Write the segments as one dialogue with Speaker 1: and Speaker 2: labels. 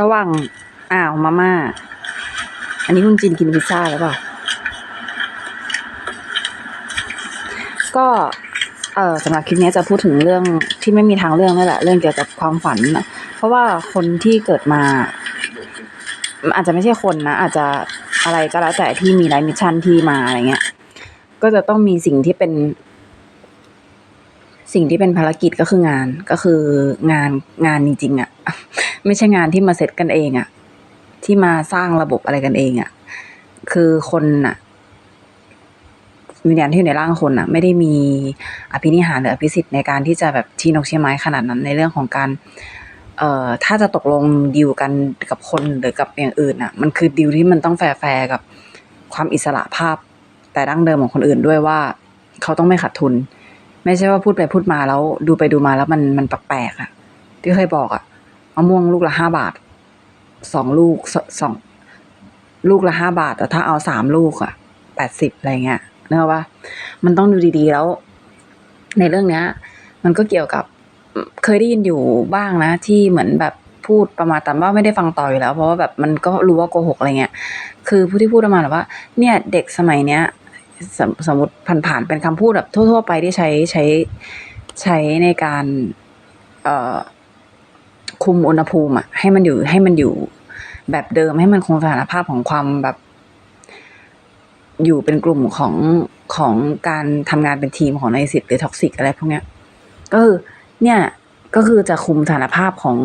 Speaker 1: ระหว่างอ้าวมาม่า อันนี้คุณจินกินพิซซ่าหรือเปล่า ก็เออสำหรับคลิปนี้จะพูดถึงเรื่องที่ไม่มีทางเรื่องนั่นแหละ เรื่องเกี่ยวกับความฝันนะเพราะว่าคนที่เกิดมา อาจจะไม่ใช่คนนะ อาจจะอะไรก็แล้วแต่ที่มีไลฟ์มิชชั่นที่มาอะไรเงี้ย ก็จะต้องมีสิ่งที่เป็น สิ่งที่เป็นภารกิจก็คืองานก็คืองานงานจริงๆอะ่ะ ไม่ใช่งานที่มาเสร็จกันเองอะที่มาสร้างระบบอะไรกันเองอะคือคนอะวิญญาณที่อยู่ในร่างคนอะไม่ได้มีอภินิหารหรืออภิสิทธิ์ในการที่จะแบบชี้นกชี้ไม้ขนาดนั้นในเรื่องของการเอ่อถ้าจะตกลงดีลกันกับคนหรือกับอย่างอื่นอะมันคือดีลที่มันต้องแฟร์กับความอิสระภาพ แต่ดั้งเดิมของคนอื่นด้วยว่าเขาต้องไม่ขาดทุน ไม่ใช่ว่าพูดไปพูดมาแล้ว ดูไปดูมาแล้วมันมันแปลกๆอะที่เคยบอกอะ มะม่วงลูกละห้าบาทสองลูกสองลูกละห้าบาท แต่ถ้าเอาสามลูกอะแปดสิบอะไรเงี้ยเนอะว่า มันต้องดูดีๆแล้ว ในเรื่องเนี้ย มันก็เกี่ยวกับเคยได้ยินอยู่บ้างนะ ที่เหมือนแบบพูดประมาณแต่ว่าไม่ได้ฟังต่ออยู่แล้ว เพราะว่าแบบมันก็รู้ว่าโกหกอะไรเงี้ยคือผู้ที่พูดประมาณแบบว่า เนี่ยเด็กสมัยเนี้ยสมสมมติผ่านๆเป็นคำพูดแบบทั่ว ๆ ไปที่ใช้ใช้ใช้ในการ เอ่อ คุมอุณหภูมิอะให้มันอยู่ให้มันอยู่แบบเดิมให้มันคงสถานภาพของความแบบ อยู่เป็นกลุ่มของของการทำงานเป็นทีมของนสิทธิ์หรือท็อกซิกอะไรพวกเนี้ยก็คือเนี่ยก็คือจะคุมสถานภาพของ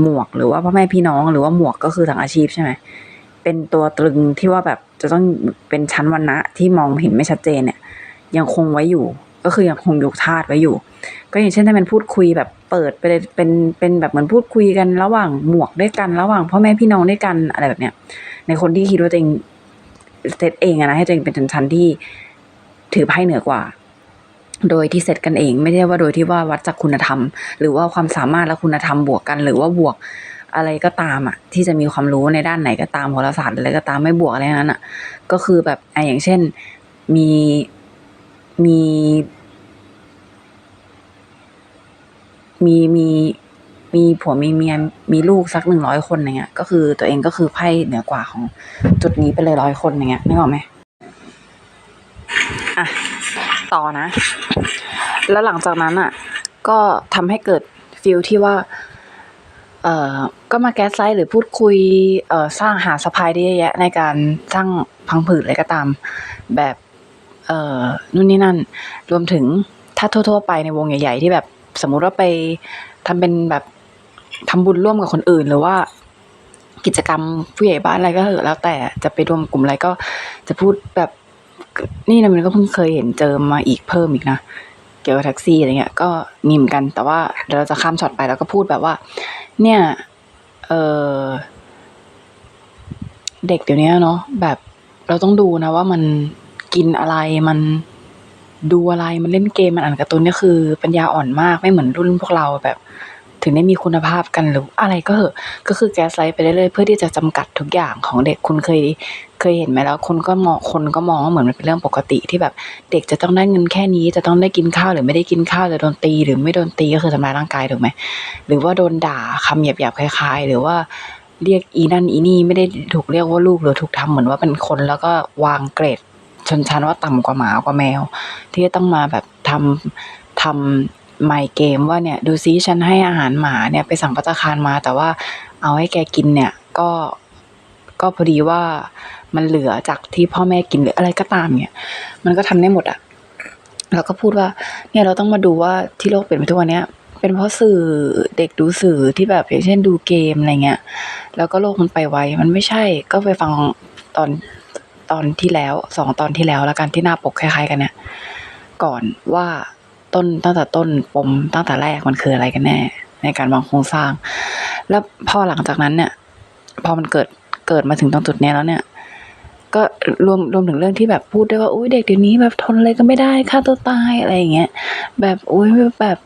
Speaker 1: หมวก หรือว่าพ่อแม่พี่น้อง หรือว่าหมวกก็คือทางอาชีพใช่ไหมเป็นตัวตรึงที่ว่าแบบจะต้องเป็นชั้นวรรณะที่มองเห็นไม่ชัดเจนเนี่ย ยังคงไว้อยู่ ก็คือยังคงยกธาตุไว้อยู่ ก็อย่างเช่นถ้าเป็นพูดคุยแบบ เปิดไปเลยเป็นเป็นแบบเหมือนพูดคุยกันระหว่างหมวกด้วยกันระหว่างพ่อแม่พี่น้องด้วยกันอะไรแบบเนี้ยในคนที่คิดว่าตัวเองเซตเองอะนะให้ตัวเองเป็นชั้นๆที่ถือไพ่เหนือกว่า โดยที่เซตกันเอง ไม่ได้ว่าโดยที่ว่าวัดจากคุณธรรม หรือว่าความสามารถและคุณธรรมบวกกัน หรือว่าบวกอะไรก็ตามอะที่จะมีความรู้ในด้านไหนก็ตามโหราศาสตร์อะไรก็ตามไม่บวกอะไรนั้นอะก็คือแบบไออย่างเช่นมีมี มีมีมีผัวมีเมียมีลูกสักหนึ่งร้อยคนอย่างเงี้ยก็คือตัวเองก็คือไพ่เหนือกว่าของจุดนี้ไปเลยร้อยคนอย่างเงี้ยนึกออกไหมอะต่อนะ แล้วหลังจากนั้นอะ ก็ทำให้เกิดฟิลที่ว่า เอ่อก็มาแก๊สไลท์หรือพูดคุย เอ่อสร้างหาสะพายได้เยอะแยะ ในการสร้างพังผืดอะไรก็ตาม แบบ เอ่อนู่นนี่นั่น รวมถึงถ้าทั่ว ๆ ไปในวงใหญ่ ๆ ที่แบบ สมมุติว่าไปทำเป็นแบบทำบุญร่วมกับคนอื่น หรือว่ากิจกรรมผู้ใหญ่บ้านอะไรก็เถอะแล้วแต่จะไปรวมกลุ่มอะไรก็จะพูดแบบนี่นะมันก็เพิ่งเคยเห็นเจอมาอีกเพิ่มอีกนะเกี่ยวกับแท็กซี่อะไรเงี้ยก็มีเหมือนกัน แต่ว่าเดี๋ยวเราจะข้ามช็อตไปแล้วก็พูดแบบว่า เนี่ยเออเด็กเดี๋ยวนี้เนาะแบบเราต้องดูนะว่ามันกินอะไรมัน ดูอะไรมันเล่นเกมมันอ่านการ์ตูนเนี่ยคือปัญญาอ่อนมากไม่เหมือนรุ่นพวกเราแบบ ถึงได้มีคุณภาพกันหรืออะไรก็เหอะก็คือแก๊สไลท์ไปเรื่อยๆเพื่อที่จะจำกัดทุกอย่างของเด็กคุณเคยเคยเห็นไหมแล้ว คนก็มองคนก็มองว่าเหมือนมันเป็นเรื่องปกติที่แบบเด็กจะต้องได้เงินแค่นี้ จะต้องได้กินข้าวหรือไม่ได้กินข้าวจะโดนตี หรือไม่โดนตีก็คือทำร้ายร่างกายถูกไหมหรือว่าโดนด่าคำหยาบๆคล้ายๆ หรือว่าเรียกอีนั่นอีนี่ไม่ได้ถูกเรียกว่าลูกหรือถูกทำเหมือนว่าเป็นคนแล้วก็วางเกรด ชนชั้นว่าต่ำกว่าหมากว่าแมว ที่จะต้องมาแบบทำทำไมเกมว่าเนี่ยดูซิฉันให้อาหารหมาเนี่ยไปสั่งพัตตาคารมา แต่ว่าเอาให้แกกินเนี่ยก็ก็พอดีว่ามันเหลือจากที่พ่อแม่กินหรืออะไรก็ตามเนี่ย มันก็ทำได้หมดอะแล้วก็พูดว่าเนี่ยเราต้องมาดูว่าที่โลกเปลี่ยนไปทุกวันเนี้ยเป็นเพราะสื่อเด็กดูสื่อที่แบบอย่างเช่นดูเกมอะไรเงี้ย แล้วก็โลกมันไปไวมันไม่ใช่ก็ไปฟังตอน ตอนที่แล้วสองตอนที่แล้วแล้วกันที่หน้าปกคล้ายๆ กันเนี่ยก่อนว่าต้นตั้งแต่ต้นปมตั้งแต่แรกมันคืออะไรกันแน่ ในการวางโครงสร้าง แล้วพอหลังจากนั้นเนี่ย พอมันเกิดเกิดมาถึงตรงจุดนี้แล้วเนี่ย ก็รวมรวมถึงเรื่องที่แบบพูดด้วยว่าอุ้ยเด็กเดี๋ยวนี้แบบทนอะไรก็ไม่ได้ฆ่าตัวตายอะไรอย่างเงี้ยแบบอุ้ยแบบ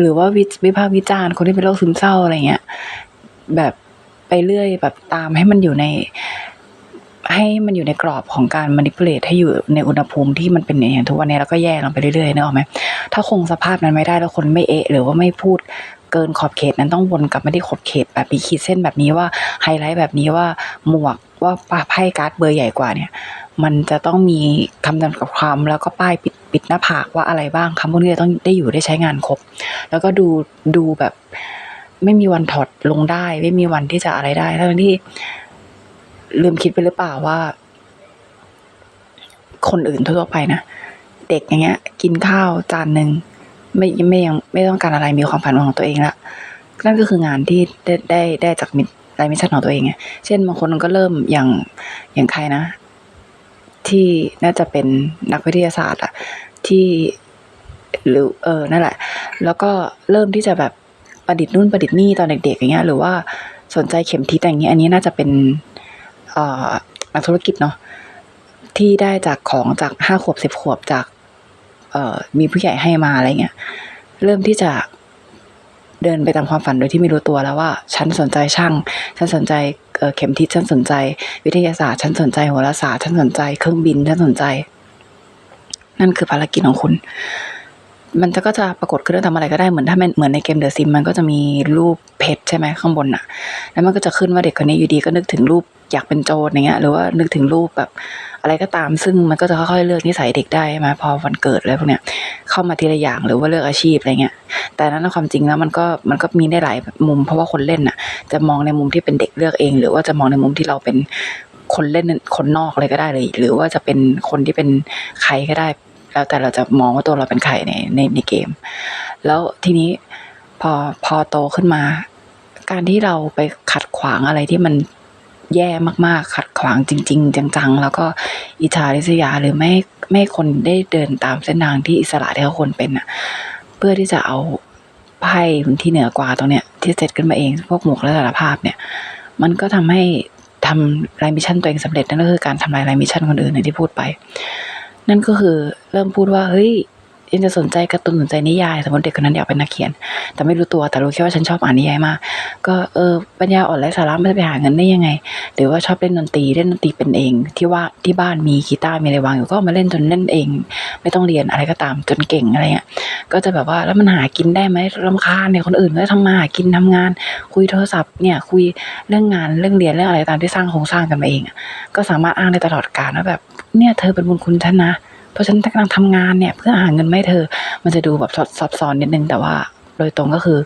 Speaker 1: หรือว่าวิวิพากษ์วิจารณ์คนที่เป็นโรคซึมเศร้าอะไรเงี้ยแบบไปเรื่อยแบบตามให้มันอยู่ใน ให้มันอยู่ในกรอบของการ manipulate ให้อยู่ในอุณหภูมิที่มันเป็นอย่างทุกวันนี้แล้วก็แย่ลงไปเรื่อยๆนึกออกไหมถ้าคงสภาพนั้นไม่ได้แล้วคนไม่เอะหรือว่าไม่พูดเกินขอบเขตนั้นต้องวนกลับมาที่ขอบเขตแบบมีขีดเส้นแบบนี้ว่าไฮไลท์แบบนี้ว่าหมวกว่าไพ่การ์ดเบอร์ใหญ่กว่าเนี่ย มันจะต้องมีคำจำกัดความแล้วก็ป้ายปิดปิดหน้าผากว่าอะไรบ้างคำพวกนี้ต้องได้อยู่ได้ใช้งานครบ แล้วก็ดูดูแบบไม่มีวันถอดลงได้ ไม่มีวันที่จะอะไรได้ทั้งที่ ลืมคิดไปหรือเปล่าว่า คนอื่นทั่วไปนะเด็กอย่างเงี้ย กินข้าวจานหนึ่งไม่ไม่ยังไม่ต้องการอะไรมีความฝันของตัวเองละนั่นก็คืองานที่ได้ได้ได้จากมิรายมิชชั่นของตัวเองไงเช่นบางคนก็เริ่มอย่างอย่างใครนะ ที่น่าจะเป็นนักวิทยาศาสตร์อะที่หรือเออนั่นแหละ แล้วก็เริ่มที่จะแบบประดิษฐ์นู่นประดิษฐ์นี่ตอนเด็กๆอย่างเงี้ย หรือว่าสนใจเข็มทิศอย่างเงี้ยอันนี้น่าจะเป็น นักธุรกิจเนาะที่ได้จากของจากห้าขวบสิบขวบจากเอ่อมีผู้ใหญ่ให้มาอะไรเงี้ย เริ่มที่จะเดินไปตามความฝันโดยที่ไม่รู้ตัวแล้วว่า ฉันสนใจช่าง ฉันสนใจเเข็มทิศฉันสนใจ วิทยาศาสตร์ ฉันสนใจโหราศาสตร์ ฉันสนใจเครื่องบิน ฉันสนใจ นั่นคือภารกิจของคุณ มันจะก็จะปรากฏขึ้นว่าทำอะไรก็ได้เหมือนถ้ามันเหมือนในเกมเดอะซิมมันก็จะมีรูปเพชรใช่ไหมข้างบนอะแล้วมันก็จะขึ้นว่าเด็กคนนี้อยู่ดีก็นึกถึงรูปอยากเป็นโจรอย่างเงี้ยหรือว่านึกถึงรูปแบบอะไรก็ตาม ซึ่งมันก็จะค่อยๆเลือกนิสัยเด็กได้ใช่ไหมพอวันเกิดอะไรพวกเนี้ยเข้ามาทีละอย่างหรือว่าเลือกอาชีพอะไรเงี้ยแต่นั้นความจริงแล้วมันก็มันก็มีได้หลายมุม เพราะว่าคนเล่นน่ะ จะมองในมุมที่เป็นเด็กเลือกเอง หรือว่าจะมองในมุมที่เราเป็นคนเล่นคนนอกเลยก็ได้เลย หรือว่าจะเป็นคนที่เป็นใครก็ได้ แล้วแต่เราจะมองว่าตัวเราเป็นใครในในในเกม แล้วทีนี้พอพอโตขึ้นมา การที่เราไปขัดขวางอะไรที่มันแย่มากๆ ขัดขวางจริง ๆ จังๆ แล้วก็อิจฉาริษยาหรือไม่ไม่คนได้เดินตามเส้นทางที่อิสระที่เขาควรเป็นอะเพื่อที่จะเอาไพ่ที่เหนือกว่าตรงเนี้ยที่เซตขึ้นมาเอง พวกหมวกและสารภาพเนี่ย มันก็ทำให้ทำลายมิชชั่นตัวเองสำเร็จนั่นก็คือการทำลายลายมิชชั่นคนอื่นอย่างที่พูดไป นั่นก็คือเริ่มพูดว่าเฮ้ยเอ็นจะสนใจการ์ตูนสนใจนิยายสมมติเด็กคนนั้นอยากเป็นนักเขียน แต่ไม่รู้ตัวแต่รู้แค่ว่าฉันชอบอ่านนิยายมากก็เออปัญญาอ่อนไร้สาระไม่จะไปหาเงินได้ยังไง หรือว่าชอบเล่นดนตรีเล่นดนตรีเป็นเอง ที่ว่าที่บ้านมีกีตาร์มีอะไรวางอยู่ก็มาเล่นจนเล่นเอง ไม่ต้องเรียนอะไรก็ตามจนเก่งอะไรเงี้ยก็จะแบบว่าแล้วมันหากินได้ไหมรำคาญเนี่ยคนอื่นก็ทำมาหากินทำงาน คุยโทรศัพท์เนี่ยคุยเรื่องงานเรื่องเรียนเรื่องอะไรตามที่สร้างโครงสร้างกันมาเองก็สามารถอ้างได้ตลอดกาลว่าแบบ เนี่ยเธอเป็นบุญคุณฉันนะ เพราะฉันกำลังทำงานเนี่ย เพื่อหาเงินมาให้เธอ มันจะดูแบบซับซ้อนนิดนึงแต่ว่าโดยตรงก็คือ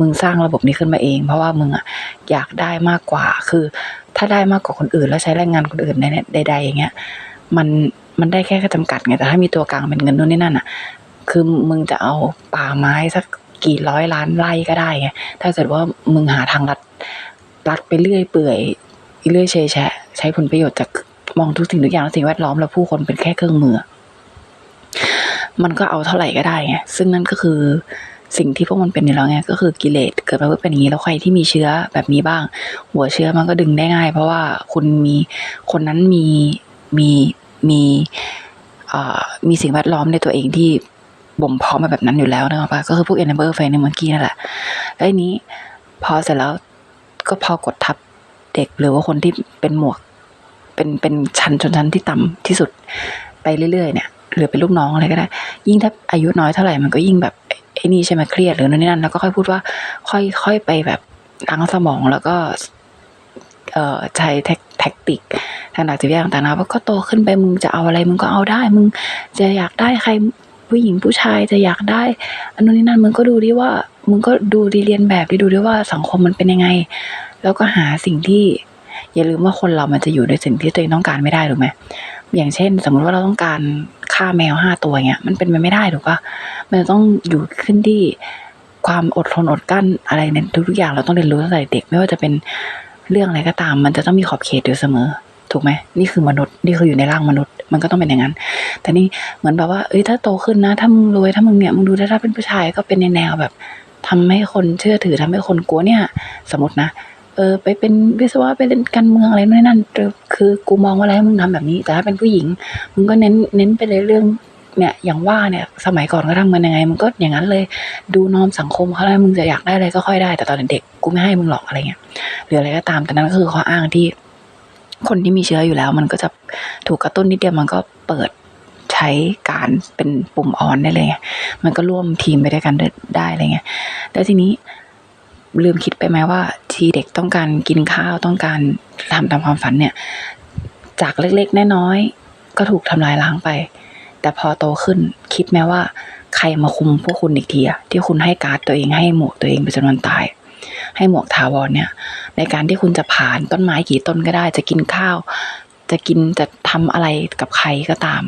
Speaker 1: มึงสร้างระบบนี้ขึ้นมาเอง เพราะว่ามึงอะอยากได้มากกว่า คือ ถ้าได้มากกว่าคนอื่น แล้วใช้แรงงานคนอื่นในใดๆอย่างเงี้ยมันมันได้แค่จำกัดไงแต่ถ้ามีตัวกลางเป็นเงินนู่นนี่นั่นอะคือมึงจะเอาป่าไม้สักกี่ร้อยล้านไร่ก็ได้ไงถ้าเกิดว่ามึงหาทางรัดรัดไปเรื่อยเปื่อยเรื่อยเชยแชะใช้ผลประโยชน์จาก มองทุกสิ่งทุกอย่างและสิ่งแวดล้อมแล้วผู้คนเป็นแค่เครื่องมือ มันก็เอาเท่าไหร่ก็ได้ไงซึ่งนั่นก็คือสิ่งที่พวกมันเป็นอยู่แล้วไงก็คือกิเลสเกิดมาเพื่อเป็นอย่างนี้แล้วใครที่มีเชื้อแบบนี้บ้าง หัวเชื้อมันก็ดึงได้ง่าย เพราะว่าคุณมีคนนั้นมีมีมีมีสิ่งแวดล้อมในตัวเองที่บ่มเพาะมาแบบนั้นอยู่แล้วนะครับปะก็คือพวก enable ไฟในเมื่อกี้นั่นแหละแล้วนี้พอเสร็จแล้วก็พอกดทับเด็กหรือว่าคนที่เป็นหมวก เป็นเป็นชั้นชนชั้นที่ต่ำที่สุดไปเรื่อยๆเนี่ยหรือเป็นลูกน้องอะไรก็ได้ ยิ่งถ้าอายุน้อยเท่าไหร่มันก็ยิ่งแบบไอ้นี่ใช่ไหมเครียดหรือนั่นนี่นั่นแล้วก็ค่อยพูดว่าค่อยค่อยไปแบบล้างสมองแล้วก็เอ่อใช้แท็กแท็กติกทางด้านจิตวิทยาต่างๆนะว่าก็โตขึ้นไปมึงจะเอาอะไรมึงก็เอาได้ มึงจะอยากได้ใครผู้หญิงผู้ชายจะอยากได้อันนู้นนี่นั่นมึงก็ดูดิว่ามึงก็ดูดีเรียนแบบดิดูดิว่าสังคมมันเป็นยังไง แล้วก็หาสิ่งที่ อย่าลืมว่าคนเรามันจะอยู่ในสิ่งที่ตัวเองต้องการไม่ได้ถูกไหมอย่างเช่น สมมติว่าเราต้องการฆ่าแมวห้าตัวเงี้ยมันเป็นไปไม่ได้ถูกปะมันจะต้องอยู่ขึ้นที่ความอดทนอดกั้นอะไรในทุกๆอย่างเราต้องเรียนรู้ตั้งแต่เด็กไม่ว่าจะเป็นเรื่องอะไรก็ตาม มันจะต้องมีขอบเขตอยู่เสมอ ถูกไหมนี่คือมนุษย์นี่คืออยู่ในร่างมนุษย์ มันก็ต้องเป็นอย่างนั้น แต่นี่เหมือนแบบว่าเอ้ยถ้าโตขึ้นนะ ถ้ามึงรวยถ้ามึงเนี่ยมึงดูถ้าเป็นผู้ชายก็เป็นในแนวแบบทำให้คนเชื่อถือทำให้คนกลัวเนี่ย สมมตินะ เออไปเป็นวิศวะไปเล่นการเมืองอะไรนู่นนั่นคือกูมองว่าอะไรให้มึงทำแบบนี้ แต่ถ้าเป็นผู้หญิงมึงก็เน้นเน้นไปเลยเรื่องเนี่ยอย่างว่าเนี่ยสมัยก่อนก็ทำกันยังไงมึงก็อย่างนั้นเลยดูนอมสังคมเขาแล้วมึงจะอยากได้อะไรก็ค่อยได้ แต่ตอนเด็กกูไม่ให้มึงหรอกอะไรเงี้ยหรืออะไรก็ตามแต่นั้นก็คือข้ออ้างที่ คนที่มีเชื้ออยู่แล้ว มันก็จะถูกกระตุ้นนิดเดียวมันก็เปิดใช้การเป็นปุ่มออนได้เลยไงมันก็ร่วมทีมไปด้วยกันได้อะไรเงี้ยแล้วทีนี้ ลืมคิดไปไหมว่าทีเด็กต้องการกินข้าวต้องการทำตามความฝันเนี่ย จากเล็กๆน้อยๆก็ถูกทำลายล้างไป แต่พอโตขึ้นคิดไหมว่า ใครมาคุมพวกคุณอีกทีอะที่คุณให้การ์ดตัวเองให้หมวกตัวเองไปจนวันตาย ให้หมวกถาวรเนี่ย ในการที่คุณจะผ่านต้นไม้กี่ต้นก็ได้ จะกินข้าว จะกินจะทำอะไรกับใครก็ตาม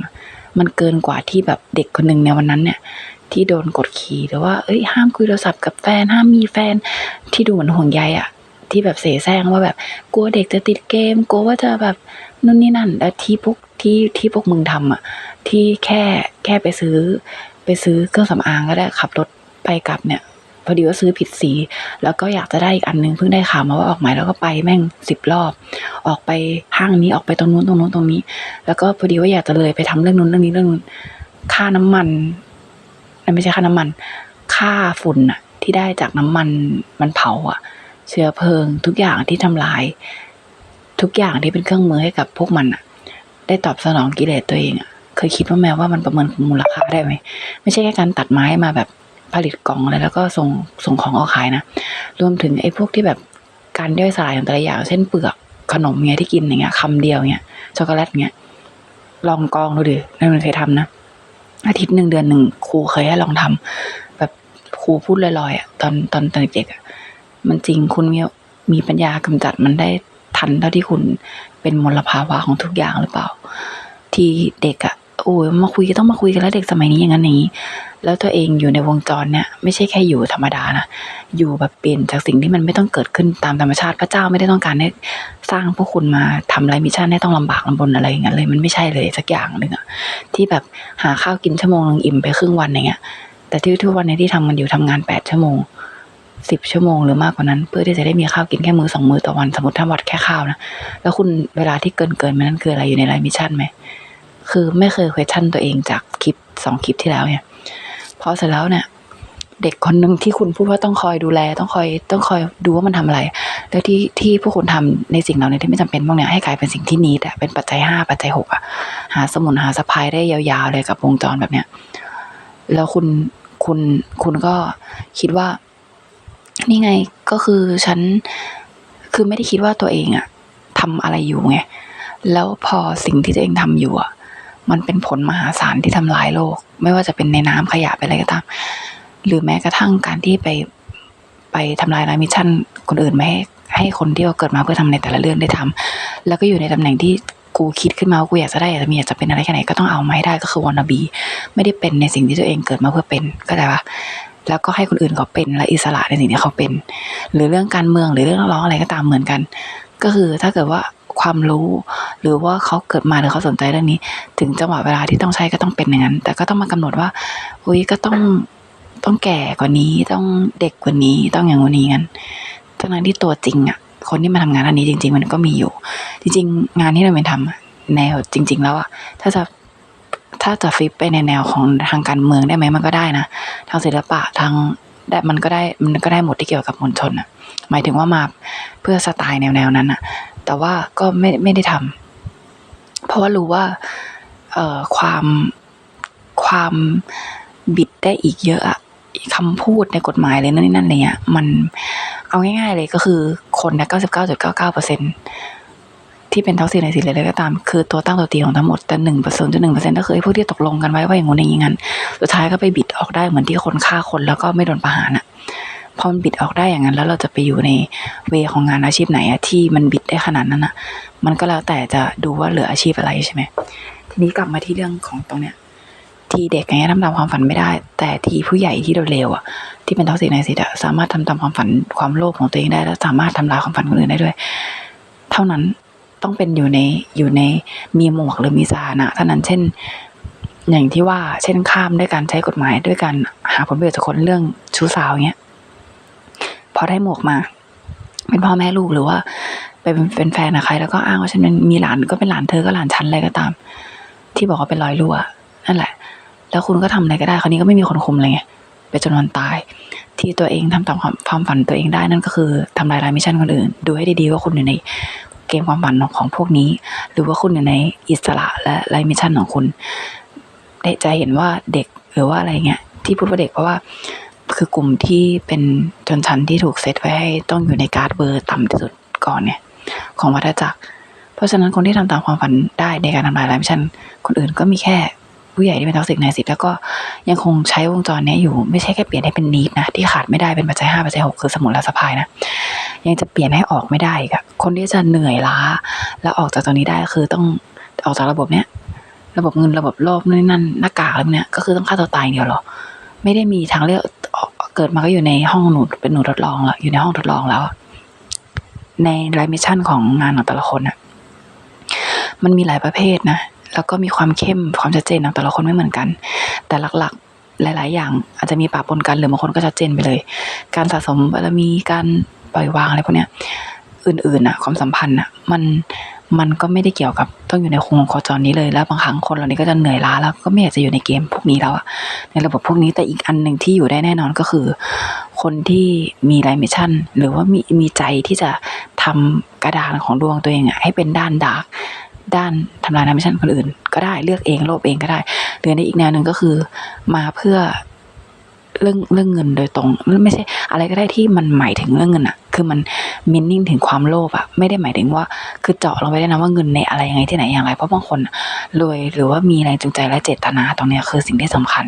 Speaker 1: มันเกินกว่าที่แบบเด็กคนหนึ่งในวันนั้นเนี่ย ที่โดนกดขี่หรือว่าเอ้ยห้ามคุยโทรศัพท์กับแฟนห้ามมีแฟนที่ดูเหมือนห่วงใยอะที่แบบเสแสร้งว่าแบบกลัวเด็กจะติดเกมกลัวว่าจะแบบนู่นนี่นั่นแล้วที่พวกที่ที่พวกมึงทำอะที่แค่แค่ไปซื้อ ไปซื้อเครื่องสำอางก็ได้ขับรถไปกลับเนี่ยพอดีว่าซื้อผิดสี แล้วก็อยากจะได้อีกอันนึงเพิ่งได้ข่าวมาว่าออกหมายแล้วก็ไปแม่งสิบรอบ ออกไปห้างนี้ออกไปตรงนู้นตรงนู้นตรงนี้ แล้วก็พอดีว่าอยากจะเลยไปทำเรื่องนู้นเรื่องนี้เรื่องนู้นค่าน้ำมัน เอ้ยไม่ใช่ค่าน้ำมัน ค่าฝุ่นอะที่ได้จากน้ำมันมันเผาอะเชื้อเพลิง ทุกอย่างที่ทำลาย ทุกอย่างที่เป็นเครื่องมือให้กับพวกมันอะได้ตอบสนองกิเลสตัวเองอะเคยคิดว่าแม้ว่ามันประเมินมูลค่าได้ไหมไม่ใช่แค่การตัดไม้มาแบบผลิตกล่องอะไรแล้วก็ส่งส่งของออกขายนะรวมถึงไอ้พวกที่แบบการย่อยสลายของแต่ละอย่างเช่นเปลือกขนมเงี้ยที่กินอย่างเงี้ยคำเดียวเงี้ยช็อกโกแลตเงี้ยลองกองดูดินั่นมันเคยทำนะ อาทิตย์หนึ่งเดือนหนึ่งครูเคยให้ลองทำแบบครูพูดลอยๆอะตอนตอนตอนเด็กอะมันจริงคุณมีมีปัญญากำจัดมันได้ทันเท่าที่คุณเป็นมลภาวะของทุกอย่างหรือเปล่า ที่เด็กอะ โอ้ยมาคุยต้องมาคุยกันแล้วเด็กสมัยนี้อย่างนั้นอย่างนี้ แล้วตัวเองอยู่ในวงจรเนี่ยไม่ใช่แค่อยู่ธรรมดานะอยู่แบบเปลี่ยนจากสิ่งที่มันไม่ต้องเกิดขึ้นตามธรรมชาติพระเจ้าไม่ได้ต้องการให้สร้างพวกคุณมาทำอะไรมิชชั่นให้ต้องลำบากลำบนอะไรอย่างนั้นเลยมันไม่ใช่เลยสักอย่างหนึ่งอะที่แบบหาข้าวกินชั่วโมงนึงอิ่มไปครึ่งวันอย่างเงี้ย แต่ที่ทุกวันนี้ที่ทำกันอยู่ทำงานแปดชั่วโมงสิบชั่วโมงหรือมากกว่านั้น เพื่อที่จะได้มีข้าวกินแค่มือสองมือต่อวันสมมติถ้าวัดแค่ข้าวนะแล้วคุณเวลาที่เกินเกินมันนั่นคืออะไรอยู่ในไลน์มิชชั่นไหม คือไม่เคย question ตัวเองจากคลิปสองคลิปที่แล้วเนี่ย พอเสร็จแล้วเนี่ยเด็กคนหนึ่งที่คุณพูดว่าต้องคอยดูแล ต้องคอยต้องคอยดูว่ามันทำอะไร แล้วที่ที่พวกคุณทำในสิ่งเหล่านี้ที่ไม่จำเป็นพวกเนี้ยให้กลายเป็นสิ่งที่นิดอะเป็นปัจจัยห้าปัจจัยหกอะหาสมุนหาสะพายได้ยาวๆเลยกับวงจรแบบเนี้ยแล้วคุณคุณคุณก็คิดว่า นี่ไงก็คือฉันคือไม่ได้คิดว่าตัวเองอะทำอะไรอยู่ไงแล้วพอสิ่งที่ตัวเองทำอยู่อะ มันเป็นผลมหาศาลที่ทำลายโลก ไม่ว่าจะเป็นในน้ำขยะไปอะไรก็ตาม หรือแม้กระทั่งการที่ไปไปทำลายลายมิชชั่นคนอื่นไม่ให้ให้คนที่เขาเกิดมาเพื่อทำในแต่ละเรื่องได้ทำแล้วก็อยู่ในตำแหน่งที่กูคิดขึ้นมาว่ากูอยากจะได้อยากจะมีอยากจะเป็นอะไรแค่ไหนก็ต้องเอามาให้ได้ก็คือว a น n บีไม่ได้เป็นในสิ่งที่ตัวเองเกิดมาเพื่อเป็นก็แต่ว่าแล้วก็ให้คนอื่นเขาเป็นและอิสระในสิ่งที่เขาเป็น หรือเรื่องการเมืองหรือเรื่องร้องอะไรก็ตามเหมือนกัน ก็คือถ้าเกิดว่า ความรู้ หรือว่าเขาเกิดมาหรือเขาสนใจเรื่องนี้ ถึงจังหวะเวลาที่ต้องใช้ก็ต้องเป็นอย่างนั้น แต่ก็ต้องมากำหนดว่าอุ้ยก็ต้องต้องแก่กว่านี้ต้องเด็กกว่านี้ต้องอย่างนี้งั้นทั้งนั้นที่ตัวจริงอะ คนที่มาทำงานอันนี้จริง ๆ มันก็มีอยู่ จริง ๆ งานที่เราเป็นทำแนวจริง ๆ แล้วอะถ้าจะถ้าจะฟิปไปในแนวของทางการเมืองได้ไหมมันก็ได้นะทางศิลปะทางได้มันก็ได้มันก็ได้หมดที่เกี่ยวกับมวลชนอะ หมายถึงว่ามาเพื่อสไตล์แนวๆนั้นอะ แต่ว่าก็ไม่ไม่ได้ทำเพราะว่ารู้ว่าเอ่อความความบิดได้อีกเยอะอะคำพูดในกฎหมายเลยนั่นนี่นั่นอะไรเงี้ยมันเอาง่าย ๆ เลยก็คือคนนะเก้าสิบเก้าจุดเก้าเก้าเปอร์เซ็นที่เป็นท็อกซิกในสิ่งอะไรก็ตาม คือตัวตั้งตัวตีของทั้งหมดแต่หนึ่งเปอร์เซ็นต์จุดหนึ่งเปอร์เซ็นต์ก็คือไอ้พวกที่ตกลงกันไว้ว่าอย่างงู้นอย่างงี้งั้นสุดท้ายก็ไปบิดออกได้เหมือนที่คนฆ่าคนแล้วก็ไม่โดนประหารอะ พอมันบิดออกได้อย่างนั้น แล้วเราจะไปอยู่ในเวของงานอาชีพไหนอะที่มันบิดได้ขนาดนั้นอะมันก็แล้วแต่จะดูว่าเหลืออาชีพอะไรใช่ไหมทีนี้กลับมาที่เรื่องของตรงเนี้ย ที่เด็กอย่างเงี้ยทำตามความฝันไม่ได้ แต่ที่ผู้ใหญ่ที่เร็วอะที่เป็นท็อกซิกในสิตอะสามารถทำตามความฝันความโลภของตัวเองได้ แล้วสามารถทำลายความฝันคนอื่นได้ด้วย เท่านั้นต้องเป็นอยู่ในอยู่ในมีหมวกหรือมีสถานะเท่านั้นเช่นอย่างที่ว่าเช่นข้ามด้วยการใช้กฎหมายด้วยการหาผลประโยชน์จากคนเรื่องชู้สาวเงี้ย พอได้หมวกมา เป็นพ่อแม่ลูกหรือว่าไปเป็นแฟนกับใครแล้วก็อ้างว่าฉันเป็นมีหลานก็เป็นหลานเธอก็หลานฉันอะไรก็ตาม ที่บอกว่าเป็นรอยรั่วนั่นแหละ แล้วคุณก็ทำอะไรก็ได้คราวนี้ก็ไม่มีคนคุมเลยไงไปจนวันตาย ที่ตัวเองทำตามความความฝันตัวเองได้นั่นก็คือทำลายลายมิชชั่นคนอื่น ดูให้ดีๆว่าคุณอยู่ในเกมความฝันของพวกนี้ หรือว่าคุณอยู่ในอิสระและลายมิชชั่นของคุณได้จะเห็นว่าเด็กหรือว่าอะไรเงี้ยที่พูดว่าเด็กเพราะว่า คือกลุ่มที่เป็นชนชั้นที่ถูกเซตไว้ให้ต้องอยู่ในการ์ดเบอร์ต่ำที่สุดก่อนเนี่ย ของวัฏจักร เพราะฉะนั้นคนที่ทำตามความฝันได้ในการทำลายไลฟ์ชั่น คนอื่นก็มีแค่ผู้ใหญ่ที่เป็นท็อกซิกในสิบแล้วก็ยังคงใช้วงจรนี้อยู่ไม่ใช่แค่เปลี่ยนให้เป็นนีดนะ ที่ขาดไม่ได้เป็นปัจจัยห้าปัจจัยหกคือสมุนและสะพายนะ ยังจะเปลี่ยนให้ออกไม่ได้กอะคนที่จะเหนื่อยล้า แล้วออกจากตรงนี้ได้คือต้องออกจากระบบเนี้ยระบบเงินระบบโลภนู่นนั่นหน้ากากอะไรเนี้ยก็คือต้องฆ่าตัวตายเดียวหรอไม่ได้มีทางเลือก เกิดมาก็อยู่ในห้องหนูเป็นหนูทดลองแล้วอยู่ในห้องทดลองแล้ว ในไลมิชชั่นของงานของแต่ละคนอะมันมีหลายประเภทนะแล้วก็มีความเข้มความชัดเจนของแต่ละคนไม่เหมือนกัน แต่หลักๆหลาย ๆ อย่างอาจจะมีปะปนกันหรือบางคนก็ชัดเจนไปเลย การสะสมบารมีการปล่อยวางอะไรพวกเนี้ย อื่นๆน่ะความสัมพันธ์น่ะมัน มันก็ไม่ได้เกี่ยวกับต้องอยู่ในวงโคจรนี้เลยแล้วบางครั้งคนเหล่านี้ก็จะเหนื่อยล้าแล้วก็ไม่อยากจะอยู่ในเกมพวกนี้แล้วอะในระบบพวกนี้แต่อีกอันหนึ่งที่อยู่ได้แน่นอนก็คือ คนที่มีไลมิชชั่น หรือว่ามีมีใจที่จะทำกระดานของดวงตัวเองอะให้เป็นด้านดาร์กด้านทำลายไลมิชชั่นคนอื่น ก็ได้เลือกเองโลภเองก็ได้หรือในอีกแนวหนึ่งก็คือมาเพื่อเรื่องเรื่องเงินโดยตรงไม่ใช่ อะไรก็ได้ที่มันหมายถึงเรื่องเงินอะ คือมันมินนิ่งถึงความโลภอะไม่ได้หมายถึงว่า คือเจาะลงไปได้นะว่าเงินในอะไรยังไงที่ไหนอย่างไร เพราะบางคนรวยหรือว่ามีแรงจูงใจและเจตนาตรงนี้คือสิ่งที่สำคัญ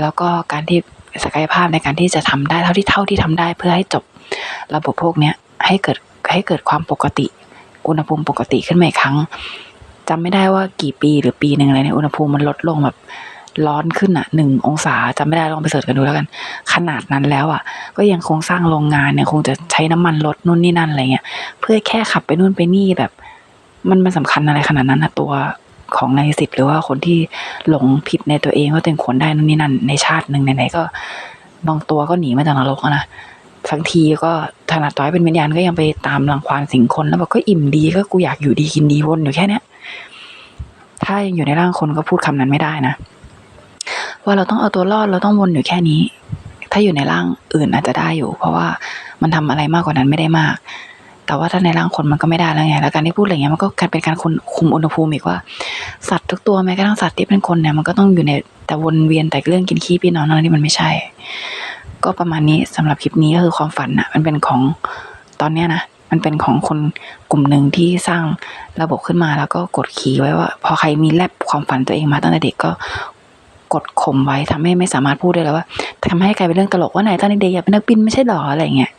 Speaker 1: แล้วก็การที่ศักยภาพในการที่จะทำได้เท่าที่เท่าที่ทำได้ เพื่อให้จบระบบพวกเนี้ยให้เกิดให้เกิดความปกติ อุณหภูมิปกติขึ้นมาอีกครั้งจำไม่ได้ว่ากี่ปีหรือปีหนึ่งอะไรเนี่ยอุณหภูมิมันลดลงแบบ ร้อนขึ้นอะหนึ่งองศาจำไม่ได้ลองไปเสิร์ชกันดูแล้วกัน ขนาดนั้นแล้วอะ ก็ยังคงสร้างโรงงานเนี่ยคงจะใช้น้ำมันลดนู่นนี่นั่นอะไรเงี้ยเพื่อแค่ขับไปนู่นไปนี่แบบ มันมันสำคัญอะไรขนาดนั้นนะตัวของนายสิทธิ์หรือว่าคนที่หลงผิดในตัวเองว่าตัวเองควรได้นู่นนี่นั่นในชาติหนึ่งไหนๆก็บางตัวก็หนีมาจากนรกอะนะบางทีก็ถนัดต่อยเป็นวิญญาณก็ยังไปตามรังควานสิ่งคนแล้วบอกก็อิ่มดีก็กูอยากอยู่ดีกินดีวนอยู่แค่เนี้ยถ้ายังอยู่ในร่างคนก็พูดคำนั้นไม่ได้นะ ว่าเราต้องเอาตัวรอดเราต้องวนอยู่แค่นี้ ถ้าอยู่ในร่างอื่นอาจจะได้อยู่ เพราะว่ามันทำอะไรมากกว่านั้นไม่ได้มาก แต่ว่าถ้าในร่างคนมันก็ไม่ได้แล้วไงแล้วการที่พูดอะไรเงี้ยมันก็การเป็นการคุมคุมอุณหภูมิอีกว่า สัตว์ทุกตัวแม้กระทั่งสัตว์ที่เป็นคนเนี่ยมันก็ต้องอยู่ในแต่วนเวียนแต่เรื่องกินขี้พี่น้องนั่นนี่มันไม่ใช่ ก็ประมาณนี้สำหรับคลิปนี้ก็คือความฝันอะมันเป็นของตอนเนี้ยนะมันเป็นของคนกลุ่มหนึ่งที่สร้างระบบขึ้นมาแล้วก็กดขี่ไว้ว่า พอใครมีแลบความฝันตัวเองมาตั้งแต่เด็กก็ กดข่มไว้ทำให้ไม่สามารถพูดได้แล้วว่าทำให้กลายเป็นเรื่องตลกว่าไหนตอนเด็กๆอยากเป็นนักบินไม่ใช่หรออะไรเงี้ย